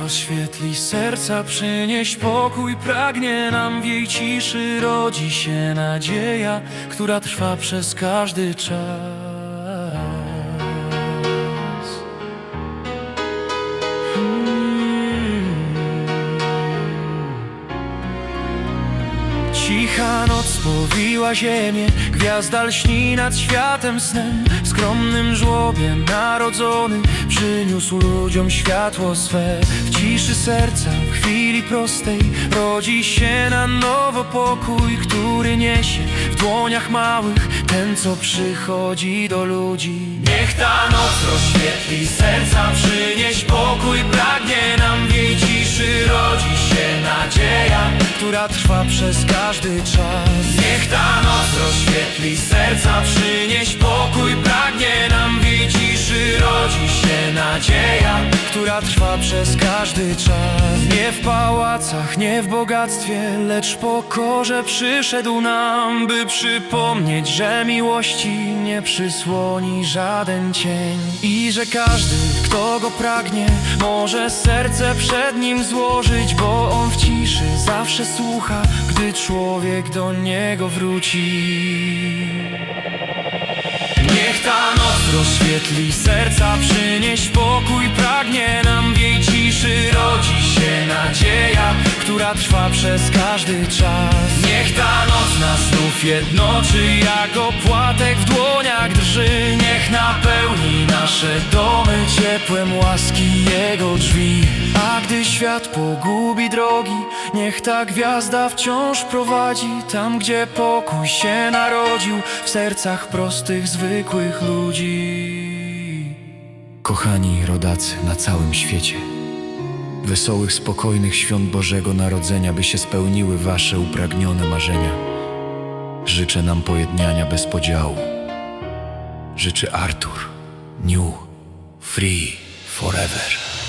rozświetli serca, przynieś pokój, pragnie nam w jej ciszy, rodzi się nadzieja, która trwa przez każdy czas. Cicha noc powiła ziemię, gwiazda lśni nad światem snem. W skromnym żłobie narodzony przyniósł ludziom światło swe. W ciszy serca, w chwili prostej rodzi się na nowo pokój, który niesie w dłoniach małych ten, co przychodzi do ludzi. Niech ta noc rozświetli serca, przynieś która trwa przez każdy czas. Niech ta noc rozświetli serca, przynieś pokój, pragnie nam w jej ciszy rodzi się nadzieja, która trwa przez każdy czas. Nie w pałacach, nie w bogactwie, lecz pokorze przyszedł nam, by przypomnieć, że miłości nie przysłoni żaden cień i że każdy, kto go pragnie, może serce przed nim złożyć, bo ciszy zawsze słucha, gdy człowiek do niego wróci. Niech ta noc rozświetli serca, przynieś pokój, pragnie nam w jej ciszy rodzi się nadzieja, która trwa przez każdy czas. Niech ta noc nas znów jednoczy, jak opłatek w dłoniach drży. Niech napełni nasze domy ciepłem łaski Jego drzwi. A gdy świat pogubi drogi, niech ta gwiazda wciąż prowadzi tam, gdzie pokój się narodził w sercach prostych, zwykłych ludzi. Kochani rodacy na całym świecie, wesołych, spokojnych świąt Bożego Narodzenia, by się spełniły wasze upragnione marzenia. Życzę nam pojednania bez podziału. Życzy Artur, New, Free, Forever.